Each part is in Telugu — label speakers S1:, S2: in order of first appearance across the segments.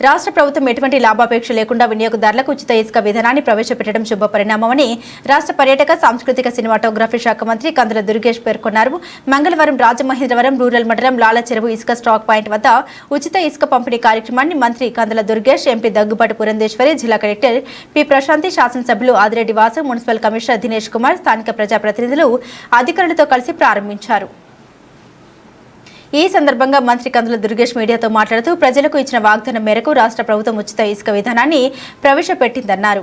S1: రాష్ట్ర ప్రభుత్వం ఎటువంటి లాభాపేక్ష లేకుండా వినియోగదారులకు ఉచిత ఇసుక విధానాన్ని ప్రవేశపెట్టడం శుభ పరిణామమని రాష్ట్ర పర్యాటక సాంస్కృతిక సినిమాటోగ్రఫీ శాఖ మంత్రి కందుల దుర్గేష్ పేర్కొన్నారు. మంగళవారం రాజమహేంద్రవరం రూరల్ మండలం లాల చెరువు ఇసుక స్టాక్ పాయింట్ వద్ద ఉచిత ఇసుక పంపిణీ కార్యక్రమాన్ని మంత్రి కందుల దుర్గేష్ ఎంపీ దగ్గుబాటి పురంధేశ్వరి జిల్లా కలెక్టర్ పి ప్రశాంతి శాసనసభ్యులు ఆదిరెడ్డి వాసు మున్సిపల్ కమిషనర్ దినేష్ కుమార్ స్థానిక ప్రజాప్రతినిధులు అధికారులతో కలిసి ప్రారంభించారు. ఈ సందర్భంగా మంత్రి కందుల దుర్గేష్ మీడియాతో మాట్లాడుతూ ప్రజలకు ఇచ్చిన వాగ్దానం మేరకు రాష్ట్ర ప్రభుత్వం ఉచిత ఇసుక విధానాన్ని ప్రవేశపెట్టిందన్నారు.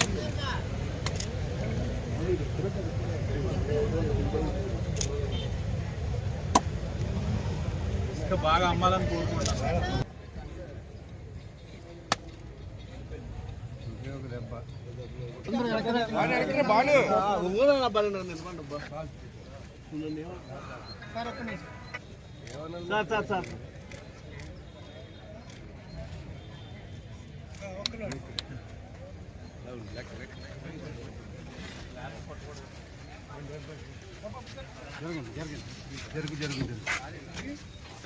S2: ఇంకా బాగా అమ్మాలని కోరుకుంటున్నాను sir sir sir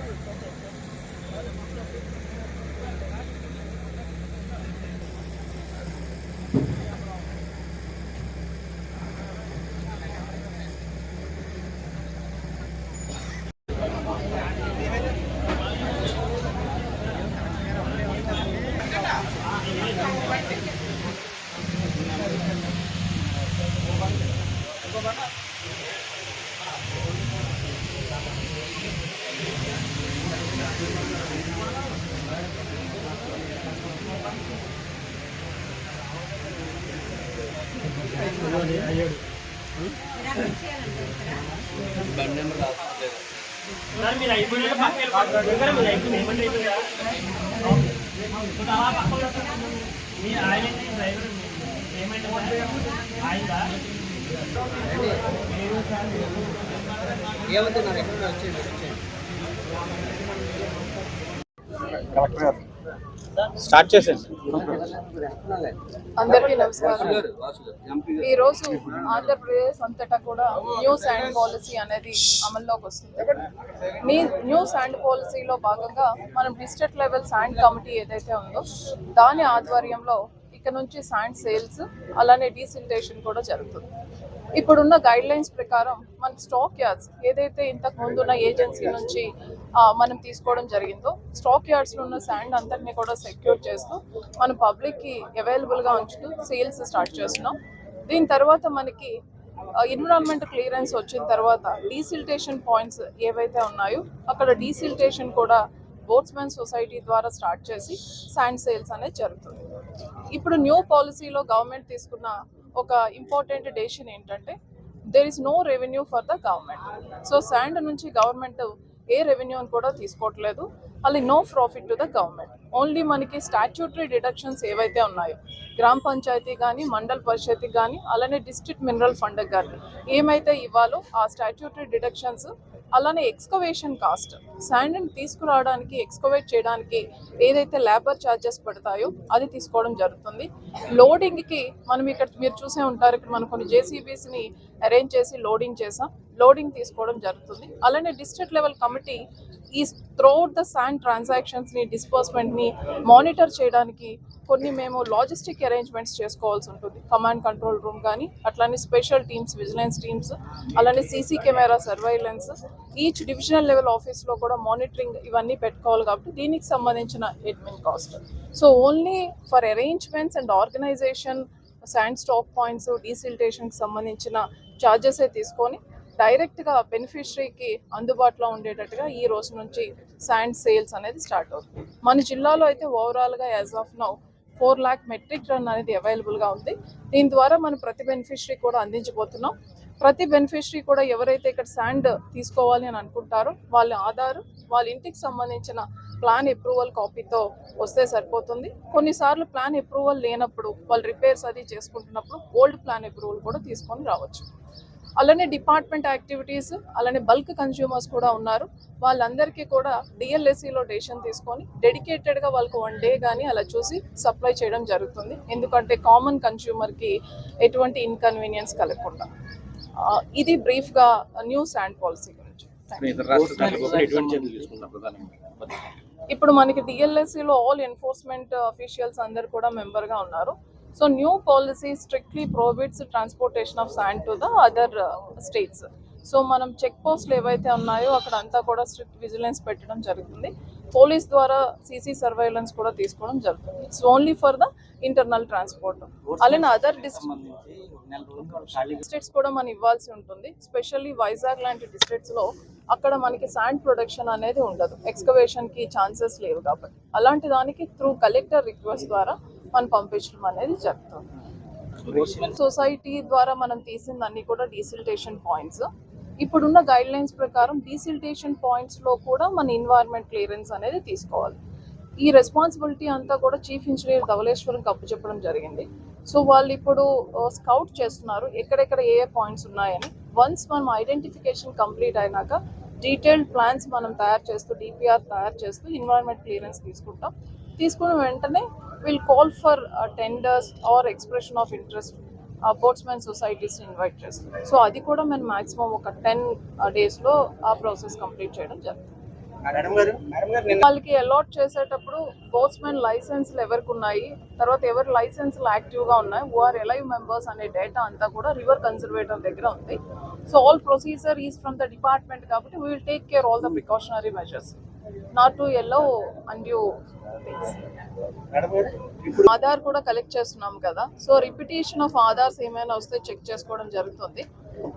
S2: Thank you.
S3: ఏమవుతున్నారు ఎక్కడ వచ్చేది వచ్చేది
S2: స్టార్ట్ చేసేసి
S4: అందరికీ నమస్కారం. ఈ రోజు ఆంధ్రప్రదేశ్ అంతటా కూడా న్యూ శాండ్ పాలసీ అనేది అమల్లోకి వస్తుంది. నీ న్యూ శాండ్ పాలసీలో భాగంగా మనం డిస్ట్రిక్ట్ లెవెల్ శాండ్ కమిటీ ఏదైతే ఉందో దాని ఆధ్వర్యంలో ఇక్కడ నుంచి శాండ్ సేల్స్ అలానే డీసిల్టేషన్ కూడా జరుగుతుంది. ఇప్పుడున్న గైడ్ లైన్స్ ప్రకారం మన స్టాక్ యార్డ్స్ ఏదైతే ఇంతకు ముందున్న ఏజెన్సీ నుంచి మనం తీసుకోవడం జరిగిందో స్టాక్ యార్డ్స్లో ఉన్న శాండ్ అంతటిని కూడా సెక్యూర్ చేస్తూ మన పబ్లిక్కి అవైలబుల్గా ఉంచుతూ సేల్స్ స్టార్ట్ చేస్తున్నాం. దీని తర్వాత మనకి ఎన్విరాన్మెంట్ క్లియరెన్స్ వచ్చిన తర్వాత డీసిల్టేషన్ పాయింట్స్ ఏవైతే ఉన్నాయో అక్కడ డీసిల్టేషన్ కూడా బోట్స్మెన్ సొసైటీ ద్వారా స్టార్ట్ చేసి శాండ్ సేల్స్ అనేది జరుగుతుంది. ఇప్పుడు న్యూ పాలసీలో గవర్నమెంట్ తీసుకున్న ఒక ఇంపార్టెంట్ డెసిషన్ ఏంటంటే there is no revenue for the government so sand నుంచి గవర్నమెంట్ ఏ రెవెన్యూని కూడా తీసుకోవట్లేదు. అది no profit to the government only మనకి స్టాట్యూటరీ డిడక్షన్స్ ఏవైతే ఉన్నాయో గ్రామ పంచాయతీ కానీ మండల్ పరిషత్కి కానీ అలానే డిస్ట్రిక్ట్ మినరల్ ఫండ్ కానీ ఏమైతే ఇవ్వాలో ఆ స్టాట్యూటరీ డిడక్షన్స్ అలానే ఎక్స్కవేషన్ కాస్ట్. శాండ్ని తీసుకురావడానికి ఎక్స్కవేట్ చేయడానికి ఏదైతే లేబర్ ఛార్జెస్ పడతాయో అది తీసుకోవడం జరుగుతుంది. లోడింగ్కి మనం ఇక్కడ మీరు చూసే ఉంటారు ఇక్కడ మనం కొన్ని జేసీబీస్ని అరేంజ్ చేసి లోడింగ్ చేసాం. లోడింగ్ తీసుకోవడం జరుగుతుంది. అలానే డిస్ట్రిక్ట్ లెవెల్ కమిటీ ఈ త్రూఅవుట్ ద శాండ్ ట్రాన్సాక్షన్స్ని డిస్పర్స్మెంట్ని మానిటర్ చేయడానికి కొన్ని మేము లాజిస్టిక్ అరేంజ్మెంట్స్ చేసుకోవాల్సి ఉంటుంది. కమాండ్ కంట్రోల్ రూమ్ కానీ అట్లానే స్పెషల్ టీమ్స్ విజిలెన్స్ టీమ్స్ అలానే CC camera surveillance each divisional level ఆఫీస్లో కూడా మానిటరింగ్ ఇవన్నీ పెట్టుకోవాలి కాబట్టి దీనికి సంబంధించిన admin cost. So only for arrangements and organisation sand stock points డీసిల్టేషన్కి సంబంధించిన ఛార్జెసే తీసుకొని డైరెక్ట్గా బెనిఫిషరీకి అందుబాటులో ఉండేటట్టుగా ఈ రోజు నుంచి శాండ్ సేల్స్ అనేది స్టార్ట్ అవుతుంది. మన జిల్లాలో అయితే ఓవరాల్గా as of now four lakh metric ton అనేది అవైలబుల్గా ఉంది. దీని ద్వారా మనం ప్రతి బెనిఫిషరీ కూడా అందించబోతున్నాం. ప్రతి బెనిఫిషరీ కూడా ఎవరైతే ఇక్కడ శాండ్ తీసుకోవాలి అని అనుకుంటారో వాళ్ళ ఆధార్ వాళ్ళ ఇంటికి సంబంధించిన ప్లాన్ అప్రూవల్ కాపీతో వస్తే సరిపోతుంది. కొన్నిసార్లు ప్లాన్ అప్రూవల్ లేనప్పుడు వాళ్ళు రిపేర్స్ అది చేసుకుంటున్నప్పుడు ఓల్డ్ ప్లాన్ అప్రూవల్ కూడా తీసుకొని రావచ్చు. అలానే డిపార్ట్మెంట్ యాక్టివిటీస్ అలానే బల్క్ కన్జ్యూమర్స్ కూడా ఉన్నారు. వాళ్ళందరికీ కూడా డిఎల్ఎస్సిలో డెసిషన్ తీసుకొని డెడికేటెడ్గా వాళ్ళకి వన్ డే కానీ అలా చూసి సప్లై చేయడం జరుగుతుంది. ఎందుకంటే కామన్ కన్జ్యూమర్కి ఎటువంటి ఇన్కన్వీనియన్స్ కలగకుండా. ఇది బ్రీఫ్గా న్యూ శాండ్ పాలసీ గురించి. ఇప్పుడు మనకి డిఎల్ఎస్సిలో ఆల్ ఎన్ఫోర్స్మెంట్ అఫీషియల్స్ అందరు కూడా మెంబర్గా ఉన్నారు. So new policy strictly prohibits transportation of sand to the other states so మనం చెక్ పోస్ట్లు ఏవైతే ఉన్నాయో అక్కడ అంతా కూడా స్ట్రిక్ట్ విజిలెన్స్ పెట్టడం జరుగుతుంది పోలీస్ ద్వారా సీసీ సర్వైలెన్స్ కూడా తీసుకోవడం జరుగుతుంది it's only for the internal transport అలానే అదర్ డిస్ట్రిక్ట్స్ కూడా మనం ఇవ్వాల్సి ఉంటుంది. స్పెషల్లీ వైజాగ్ లాంటి డిస్ట్రిక్ట్స్లో అక్కడ మనకి శాండ్ ప్రొడక్షన్ అనేది ఉండదు. ఎక్స్కవేషన్కి ఛాన్సెస్ లేవు కాబట్టి. అలాంటి దానికి త్రూ కలెక్టర్ రిక్వెస్ట్ ద్వారా మనం పంపించడం అనేది జరుగుతుంది. సొసైటీ ద్వారా మనం తీసింది అన్ని కూడా డీసిల్టేషన్ పాయింట్స్ ఇప్పుడున్న గైడ్ లైన్స్ ప్రకారం డీసిల్టేషన్ పాయింట్స్లో కూడా మన ఇన్వైర్మెంట్ క్లియరెన్స్ అనేది తీసుకోవాలి. ఈ రెస్పాన్సిబిలిటీ అంతా కూడా చీఫ్ ఇంజనీర్ ధవలేశ్వరం కప్పు చెప్పడం జరిగింది. సో వాళ్ళు ఇప్పుడు స్కౌట్ చేస్తున్నారు. ఎక్కడెక్కడ ఏ ఏ పాయింట్స్ ఉన్నాయని. వన్స్ మనం ఐడెంటిఫికేషన్ కంప్లీట్ అయినాక డీటెయిల్డ్ ప్లాన్స్ మనం తయారు చేస్తూ డిపిఆర్ తయారు చేస్తూ ఇన్వైర్మెంట్ క్లియరెన్స్ తీసుకుంటాం. తీసుకున్న వెంటనే will call for tenders or expression of interest boatsmen societies invite చేస్తాం సో అది కూడా మేము మాక్సిమం ఒక టెన్ డేస్లో ఆ ప్రాసెస్ కంప్లీట్ చేయడం జరుగుతుంది. వాళ్ళకి అలాట్ చేసేటప్పుడు బోట్స్మెన్ లైసెన్స్లు ఎవరికి ఉన్నాయి? తర్వాత ఎవరి లైసెన్స్లు యాక్టివ్గా ఉన్నాయి? ఆర్ ఎలైవ్ మెంబర్స్ అనే డేటా అంతా కూడా రివర్ కన్సర్వేటర్ దగ్గర ఉంది. So all procedure is from the department కాబట్టి we will take care all the precautionary measures not to allow and you Aadhaar కూడా కలెక్ట్ చేస్తున్నాం కదా. సో రిపిటేషన్ ఆఫ్ ఆధార్స్ ఏమైనా వస్తే చెక్ చేసుకోవడం జరుగుతుంది.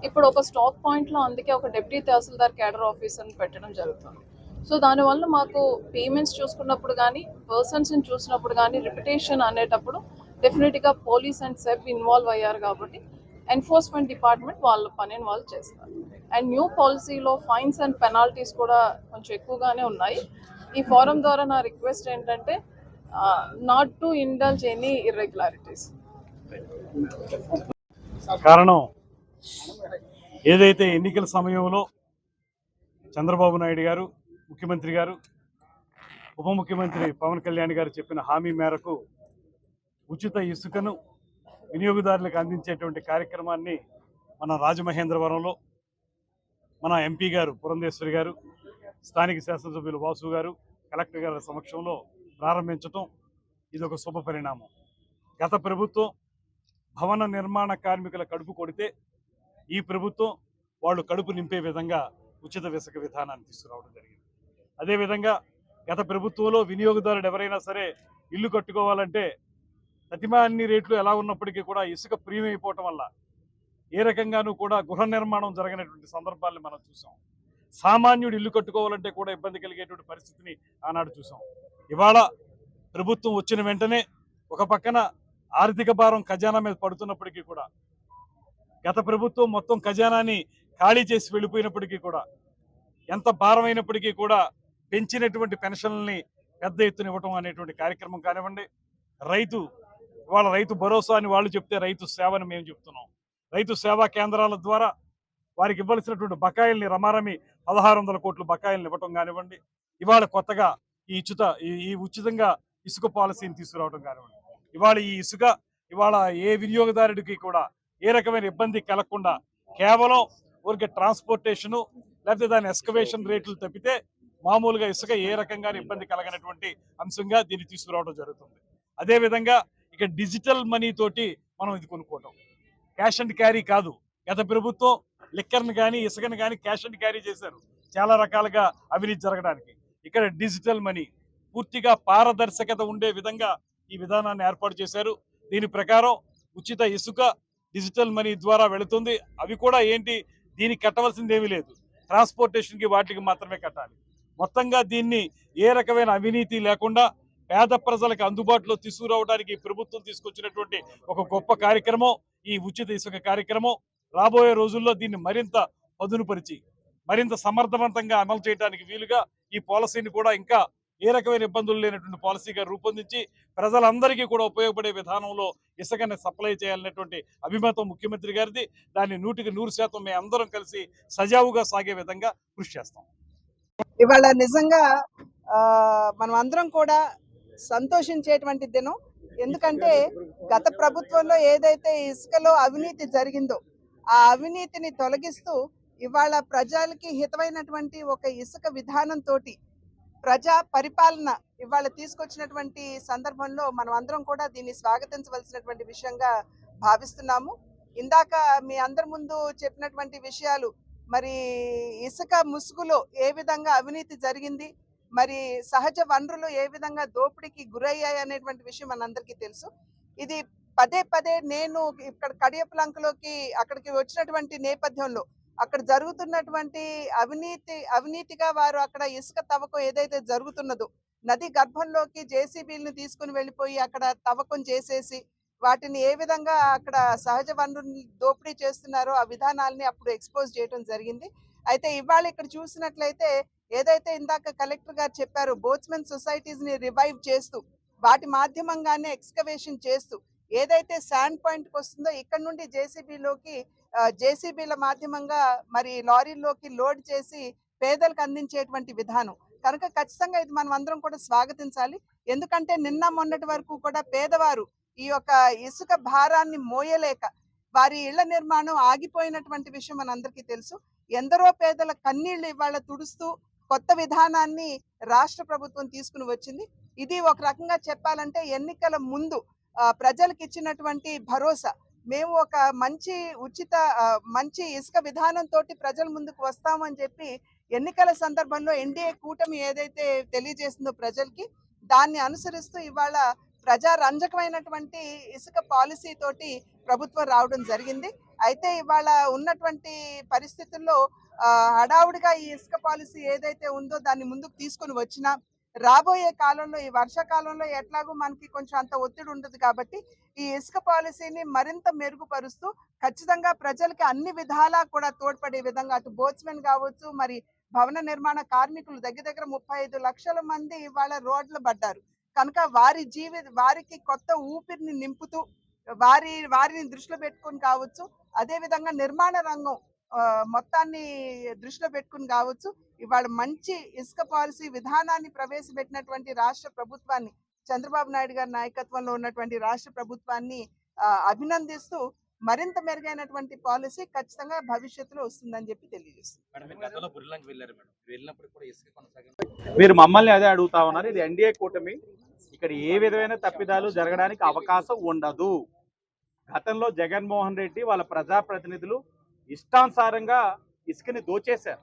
S4: ఇప్పుడు ఒక స్టాక్ పాయింట్లో అందుకే ఒక డెప్యూటీ తహసీల్దార్ క్యాడర్ ఆఫీసర్ని పెట్టడం జరుగుతుంది. సో దానివల్ల మాకు పేమెంట్స్ చూసుకున్నప్పుడు కానీ పర్సన్స్ని చూసినప్పుడు కానీ రిపిటేషన్ అనేటప్పుడు డెఫినెట్గా పోలీస్ అండ్ సెబ్ ఇన్వాల్వ్ అయ్యారు కాబట్టి ఎన్ఫోర్స్మెంట్ డిపార్ట్మెంట్ వాళ్ళ పనిని వాళ్ళు చేస్తారు. అండ్ న్యూ పాలసీలో ఫైన్స్ అండ్ పెనాల్టీస్ కూడా కొంచెం ఎక్కువగానే ఉన్నాయి. ఈ ఫోరం ద్వారా నా రిక్వెస్ట్ ఏంటంటే not to indulge any irregularities
S5: కారణం ఏదైతే ఎన్నికల సమయంలో చంద్రబాబు నాయుడు గారు ముఖ్యమంత్రి గారు ఉప ముఖ్యమంత్రి పవన్ కళ్యాణ్ గారు చెప్పిన హామీ మేరకు ఉచిత ఇసుకను వినియోగదారులకు అందించేటువంటి కార్యక్రమాన్ని మన రాజమహేంద్రవరంలో మన ఎంపీ గారు పురంధేశ్వరి గారు స్థానిక శాసనసభ్యులు వాసు గారు కలెక్టర్ గారి సమక్షంలో ప్రారంభించటం ఇది ఒక శుభ పరిణామం. గత ప్రభుత్వం భవన నిర్మాణ కార్మికుల కడుపు కొడితే ఈ ప్రభుత్వం వాళ్ళు కడుపు నింపే విధంగా ఉచిత విసక విధానాన్ని తీసుకురావడం జరిగింది. అదేవిధంగా గత ప్రభుత్వంలో వినియోగదారుడు ఎవరైనా సరే ఇల్లు కట్టుకోవాలంటే ప్రతిమా అన్ని రేట్లు ఎలా ఉన్నప్పటికీ కూడా ఇసుక ప్రీమియం అయిపోవటం వల్ల ఏ రకంగానూ కూడా గృహ నిర్మాణం జరగనటువంటి సందర్భాల్ని మనం చూసాం. సామాన్యుడు ఇల్లు కట్టుకోవాలంటే కూడా ఇబ్బంది కలిగేటువంటి పరిస్థితిని ఆనాడు చూసాం. ఇవాళ ప్రభుత్వం వచ్చిన వెంటనే ఒక పక్కన ఆర్థిక భారం ఖజానా మీద పడుతున్నప్పటికీ కూడా గత ప్రభుత్వం మొత్తం ఖజానాని ఖాళీ చేసి వెళ్ళిపోయినప్పటికీ కూడా ఎంత భారమైనప్పటికీ కూడా పెంచినటువంటి పెన్షన్లని పెద్ద ఎత్తున ఇవ్వటం అనేటువంటి కార్యక్రమం కానివ్వండి రైతు ఇవాళ రైతు భరోసా అని వాళ్ళు చెప్తే రైతు సేవని మేము చెప్తున్నాం. రైతు సేవా కేంద్రాల ద్వారా వారికి ఇవ్వాల్సినటువంటి బకాయిల్ని రమారమి పదహారు వందల కోట్లు బకాయిల్ని ఇవ్వటం కానివ్వండి ఇవాళ కొత్తగా ఈ ఉచిత ఈ- ఈ ఉచితంగా ఇసుక పాలసీని తీసుకురావడం కానివ్వండి ఇవాళ ఈ ఇసుక ఇవాళ ఏ వినియోగదారుడికి కూడా ఏ రకమైన ఇబ్బంది కలగకుండా కేవలం ఊరికే ట్రాన్స్పోర్టేషను లేకపోతే దాని ఎస్కవేషన్ రేట్లు తప్పితే మామూలుగా ఇసుక ఏ రకంగా ఇబ్బంది కలగనటువంటి అంశంగా దీన్ని తీసుకురావడం జరుగుతుంది. అదేవిధంగా ఇక డిజిటల్ మనీ తోటి మనం ఇది కొనుక్కోవటం. క్యాష్ అండ్ క్యారీ కాదు. గత ప్రభుత్వం లిక్కర్ని కానీ ఇసుకని కానీ క్యాష్ అండ్ క్యారీ చేశారు. చాలా రకాలుగా అవినీతి జరగడానికి. ఇక్కడ డిజిటల్ మనీ పూర్తిగా పారదర్శకత ఉండే విధంగా ఈ విధానాన్ని ఏర్పాటు చేశారు. దీని ప్రకారం ఉచిత ఇసుక డిజిటల్ మనీ ద్వారా వెళుతుంది. అవి కూడా ఏంటి? దీనికి కట్టవలసింది ఏమీ లేదు. ట్రాన్స్పోర్టేషన్కి వాటికి మాత్రమే కట్టాలి. మొత్తంగా దీన్ని ఏ రకమైన అవినీతి లేకుండా పేద ప్రజలకు అందుబాటులో తీసుకురావడానికి ప్రభుత్వం తీసుకొచ్చినటువంటి ఒక గొప్ప కార్యక్రమం ఈ ఉచిత ఇసుక కార్యక్రమం. రాబోయే రోజుల్లో దీన్ని మరింత పదునుపరిచి మరింత సమర్థవంతంగా అమలు చేయడానికి వీలుగా ఈ పాలసీని కూడా ఇంకా ఏ రకమైన ఇబ్బందులు లేనటువంటి పాలసీగా రూపొందించి ప్రజలందరికీ కూడా ఉపయోగపడే విధానంలో ఇసుకని సప్లై చేయాలనేటువంటి అభిమతం ముఖ్యమంత్రి గారిది. దాన్ని నూటికి నూరు శాతం మేము అందరం కలిసి సజావుగా సాగే విధంగా కృషి చేస్తాం.
S6: ఇవాళ నిజంగా మనం అందరం కూడా సంతోషించేటువంటి దినం. ఎందుకంటే గత ప్రభుత్వంలో ఏదైతే ఇసుకలో అవినీతి జరిగిందో ఆ అవినీతిని తొలగిస్తూ ఇవాళ ప్రజలకి హితమైనటువంటి ఒక ఇసుక విధానంతో ప్రజా పరిపాలన ఇవాళ తీసుకొచ్చినటువంటి సందర్భంలో మనం అందరం కూడా దీన్ని స్వాగతించవలసినటువంటి విషయంగా భావిస్తున్నాము. ఇందాక మీ అందరి ముందు చెప్పినటువంటి విషయాలు మరి ఇసుక ముసుగులో ఏ విధంగా అవినీతి జరిగింది మరి సహజ వనరులు ఏ విధంగా దోపిడీకి గురయ్యాయి అనేటువంటి విషయం మనందరికీ తెలుసు. ఇది పదే పదే నేను ఇక్కడ కడియపులంకలోకి అక్కడికి వచ్చినటువంటి నేపథ్యంలో అక్కడ జరుగుతున్నటువంటి అవినీతి అవినీతిగా వారు అక్కడ ఇసుక తవ్వకం ఏదైతే జరుగుతున్నదో నది గర్భంలోకి జేసీబీలను తీసుకుని వెళ్ళిపోయి అక్కడ తవ్వకం చేసేసి వాటిని ఏ విధంగా అక్కడ సహజ వనరుల్ని దోపిడీ చేస్తున్నారో ఆ విధానాల్ని అప్పుడు ఎక్స్పోజ్ చేయడం జరిగింది. అయితే ఇవాళ ఇక్కడ చూసినట్లయితే ఏదైతే ఇందాక కలెక్టర్ గారు చెప్పారు బోట్స్మెన్ సొసైటీస్ని రివైవ్ చేస్తూ వాటి మాధ్యమంగానే ఎక్స్కవేషన్ చేస్తూ ఏదైతే శాండ్ పాయింట్ వస్తుందో ఇక్కడ నుండి జేసీబీలోకి జేసీబీల మాధ్యమంగా మరి లారీల్లోకి లోడ్ చేసి పేదలకు అందించేటువంటి విధానం. కనుక ఖచ్చితంగా ఇది మనం అందరం కూడా స్వాగతించాలి. ఎందుకంటే నిన్న మొన్నటి వరకు కూడా పేదవారు ఈ యొక్క ఇసుక భారాన్ని మోయలేక వారి ఇళ్ళ నిర్మాణం ఆగిపోయినటువంటి విషయం మనందరికీ తెలుసు. ఎందరో పేదల కన్నీళ్ళు ఇవాళ తుడుస్తూ కొత్త విధానాన్ని రాష్ట్ర ప్రభుత్వం తీసుకుని వచ్చింది. ఇది ఒక రకంగా చెప్పాలంటే ఎన్నికల ముందు ప్రజలకు ఇచ్చినటువంటి భరోసా. మేము ఒక మంచి ఉచిత మంచి ఇసుక విధానంతో ప్రజల ముందుకు వస్తామని చెప్పి ఎన్నికల సందర్భంలో ఎన్డీఏ కూటమి ఏదైతే తెలియజేసిందో ప్రజలకి దాన్ని అనుసరిస్తూ ఇవాళ ప్రజారంజకమైనటువంటి ఇసుక పాలసీ తోటి ప్రభుత్వం రావడం జరిగింది. అయితే ఇవాళ ఉన్నటువంటి పరిస్థితుల్లో హడావుడిగా ఈ ఇసుక పాలసీ ఏదైతే ఉందో దాన్ని ముందుకు తీసుకొని వచ్చినా రాబోయే కాలంలో ఈ వర్షాకాలంలో ఎట్లాగో మనకి కొంచెం అంత ఒత్తిడి ఉండదు కాబట్టి ఈ ఇసుక పాలసీని మరింత మెరుగుపరుస్తూ ఖచ్చితంగా ప్రజలకి అన్ని విధాలా కూడా తోడ్పడే విధంగా అటు బోట్స్మెన్ కావచ్చు మరి భవన నిర్మాణ కార్మికులు దగ్గర దగ్గర ముప్పై ఐదు లక్షల మంది ఇవాళ రోడ్లు పడ్డారు. కనుక వారి జీవి వారికి కొత్త ఊపిరిని నింపుతూ వారి వారిని దృష్టిలో పెట్టుకొని కావచ్చు అదే విధంగా నిర్మాణ రంగం మొత్తాన్ని దృష్టిలో పెట్టుకుని కావచ్చు ఇవాళ మంచి ఇసుక పాలసీ విధానాన్ని ప్రవేశపెట్టినటువంటి రాష్ట్ర ప్రభుత్వాన్ని చంద్రబాబు నాయుడు గారి నాయకత్వంలో ఉన్నటువంటి రాష్ట్ర ప్రభుత్వాన్ని అభినందిస్తూ మరింత మెరుగైనటువంటి పాలసీ ఖచ్చితంగా భవిష్యత్తులో వస్తుందని చెప్పి తెలియజేస్తుంది
S2: మీరు
S7: మమ్మల్ని అదే అడుగుతా ఉన్నారు. ఇది ఎన్డీఏ కూటమి. ఇక్కడ ఏ విధమైన తప్పిదాలు జరగడానికి అవకాశం ఉండదు. గతంలో జగన్మోహన్ రెడ్డి వాళ్ళ ప్రజాప్రతినిధులు ఇష్టానుసారంగా ఇసుకని దోచేశారు.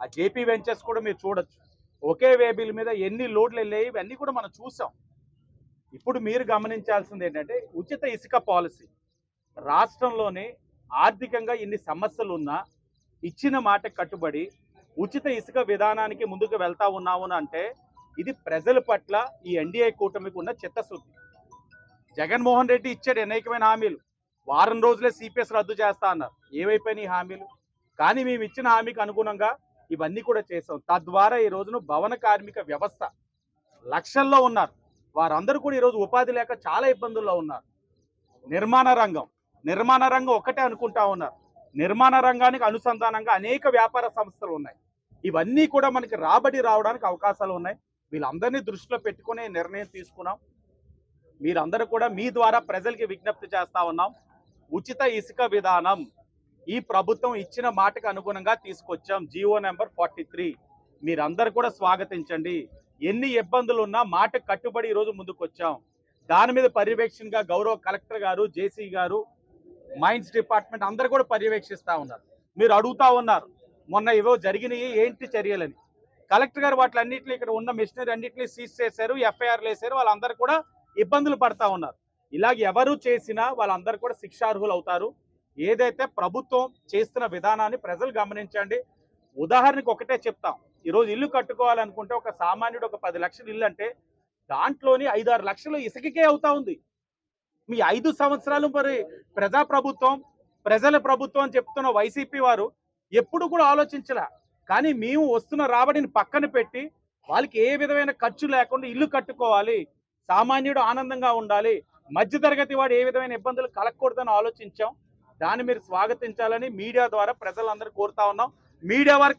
S7: ఆ జేపీ వెంచర్స్ కూడా మీరు చూడొచ్చు. ఒకే వేబిల్ మీద ఎన్ని లోడ్లు వెళ్ళాయి ఇవన్నీ కూడా మనం చూసాం. ఇప్పుడు మీరు గమనించాల్సింది ఏంటంటే ఉచిత ఇసుక పాలసీ. రాష్ట్రంలోనే ఆర్థికంగా ఇన్ని సమస్యలు ఉన్నా ఇచ్చిన మాట కట్టుబడి ఉచిత ఇసుక విధానానికి ముందుకు వెళ్తా ఉన్నాము అంటే ఇది ప్రజల పట్ల ఈ ఎన్డీఏ కూటమికి ఉన్న చిత్తశుద్ధి. జగన్మోహన్ రెడ్డి ఇచ్చాడు అనేకమైన హామీలు. వారం రోజులే సిపిఎస్ రద్దు చేస్తా అన్నారు. ఏవైపోయినాయి ఈ హామీలు? కానీ మేము ఇచ్చిన హామీకి అనుగుణంగా ఇవన్నీ కూడా చేసాం తద్వారా ఈ రోజున భవన కార్మిక వ్యవస్థ లక్షల్లో ఉన్నారు. వారందరూ కూడా ఈరోజు ఉపాధి లేక చాలా ఇబ్బందుల్లో ఉన్నారు. నిర్మాణ రంగం. నిర్మాణ రంగం ఒక్కటే అనుకుంటా ఉన్నారు. నిర్మాణ రంగానికి అనుసంధానంగా అనేక వ్యాపార సంస్థలు ఉన్నాయి. ఇవన్నీ కూడా మనకి రాబడి రావడానికి అవకాశాలు ఉన్నాయి. వీళ్ళందరినీ దృష్టిలో పెట్టుకునే నిర్ణయం తీసుకున్నాం. మీరందరూ కూడా మీ ద్వారా ప్రజలకి విజ్ఞప్తి చేస్తా ఉన్నాం. ఉచిత ఇసుక విధానం ఈ ప్రభుత్వం ఇచ్చిన మాటకు అనుగుణంగా తీసుకొచ్చాం. GO number forty three. మీరందరూ కూడా స్వాగతించండి. ఎన్ని ఇబ్బందులు ఉన్నా మాట కట్టుబడి ఈరోజు ముందుకు వచ్చాం దాని మీద పర్యవేక్షణగా గౌరవ కలెక్టర్ గారు జేసీ గారు మైన్స్ డిపార్ట్మెంట్ అందరు కూడా పర్యవేక్షిస్తూ ఉన్నారు. మీరు అడుగుతా ఉన్నారు మొన్న ఏవో జరిగినాయి ఏంటి చర్యలని. కలెక్టర్ గారు వాటిలన్నింటినీ ఇక్కడ ఉన్న మిషనరీ అన్నింటినీ సీజ్ చేశారు ఎఫ్ఐఆర్లు వేశారు వాళ్ళందరూ కూడా ఇబ్బందులు పడతా ఉన్నారు. ఇలాగ ఎవరు చేసినా వాళ్ళందరూ కూడా శిక్షార్హులు అవుతారు. ఏదైతే ప్రభుత్వం చేస్తున్న విధానాన్ని ప్రజలు గమనించండి. ఉదాహరణకు ఒకటే చెప్తాం. ఈరోజు ఇల్లు కట్టుకోవాలనుకుంటే ఒక సామాన్యుడు ఒక పది లక్షలు ఇల్లు అంటే దాంట్లోని ఐదారు లక్షలు ఇసుకకే అవుతా ఉంది. మీ ఐదు సంవత్సరాలు మరి ప్రజా ప్రభుత్వం ప్రజల ప్రభుత్వం అని చెప్తున్న వైసీపీ వారు ఎప్పుడు కూడా ఆలోచించలే. కానీ మేము వస్తున్న రాబడిని పక్కన పెట్టి వాళ్ళకి ఏ విధమైన ఖర్చు లేకుండా ఇల్లు కట్టుకోవాలి సామాన్యుడు ఆనందంగా ఉండాలి మధ్యతరగతి వాడు ఏ విధమైన ఇబ్బందులు కలగకూడదని ఆలోచించాం. దాన్ని మీరు స్వాగతించాలని మీడియా ద్వారా ప్రజలందరూ కోరుతా ఉన్నాం. మీడియా వారికి